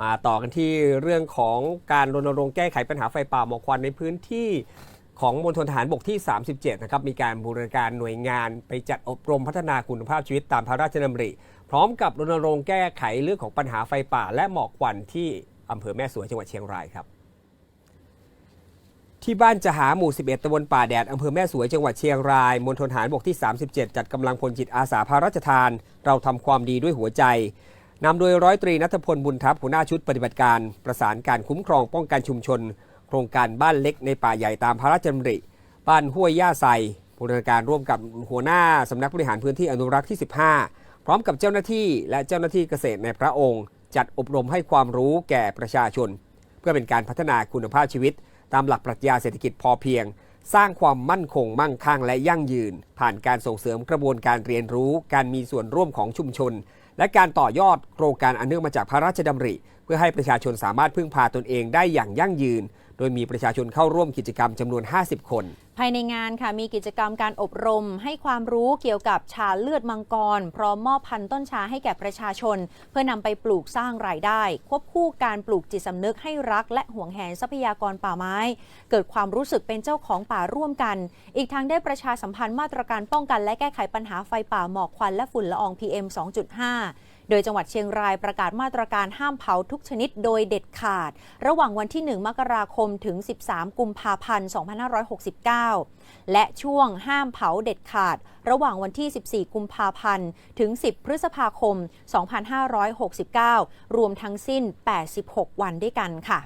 มาต่อกันที่เรื่องของการรณรงค์แก้ไขปัญหาไฟป่าหมอกควันในพื้นที่ของมณฑลทหารบกที่ 37 นะครับ มีการบูรณาการหน่วยงานไปจัดอบรมพัฒนาคุณภาพชีวิตตามพระราชดำริ พร้อมกับรณรงค์แก้ไขเรื่องของปัญหาไฟป่า และหมอกควันที่อำเภอแม่สวยจังหวัดเชียงรายครับ ที่บ้านจะหาหมู่ 11ตำบลป่าแดดอำเภอแม่สวยจังหวัดเชียงรายมณฑลทหารบกที่ 37 จัดกำลังพลจิตอาสาพระราชทาน เราทำความดีด้วยหัวใจ นำโดยร้อยตรีนัทพลบุญทัพหัวหน้าชุดปฏิบัติการ ประสานการคุ้มครองป้องกันชุมชน โครงการบ้านเล็กในป่าใหญ่ตามพระราชดำริ บ้านห้วยย่าไซบูรณาการร่วมกับหัวหน้าสำนักบริหารพื้นที่อนุรักษ์ที่ 15 พร้อมกับเจ้าหน้าที่และเจ้าหน้าที่เกษตรในพระองค์ จัดอบรมให้ความรู้แก่ประชาชน เพื่อเป็นการพัฒนาคุณภาพชีวิต ตามหลักปรัชญาเศรษฐกิจพอเพียง สร้างความมั่นคงมั่งคั่งและยั่งยืน ผ่านการส่งเสริมกระบวนการเรียนรู้ การมีส่วนร่วมของชุมชนและการต่อยอดโครงการอันเนื่องมาจากพระราชดำริ เพื่อให้ประชาชนสามารถพึ่งพาตนเองได้อย่างยั่งยืน โดยมีประชาชนเข้าร่วมกิจกรรมจำนวน 50 คน ภายในงานค่ะมีกิจกรรมการอบรม ให้ความรู้เกี่ยวกับชาเลือดมังกร พร้อมมอบพันธุ์ต้นชาให้แก่ประชาชน เพื่อนำไปปลูกสร้างรายได้ ควบคู่การปลูกจิตสำนึกให้รัก และห่วงแหนทรัพยากรป่าไม้ เกิดความรู้สึกเป็นเจ้าของป่าร่วมกัน อีกทั้งได้ประชาสัมพันธ์มาตรการป้องกัน และแก้ไขปัญหาไฟป่าหมอกควันและฝุ่นละออง PM 2.5 โดยจังหวัดเชียงรายประกาศมาตรการห้ามเผาทุกชนิดโดยเด็ดขาด ระหว่างวันที่ 1 มกราคมถึง 13 กุมภาพันธ์ 2569 และช่วงห้ามเผาเด็ดขาด ระหว่างวันที่ 14 กุมภาพันธ์ถึง 10 พฤษภาคม 2569 รวมทั้งสิ้น 86 วันด้วยกันค่ะ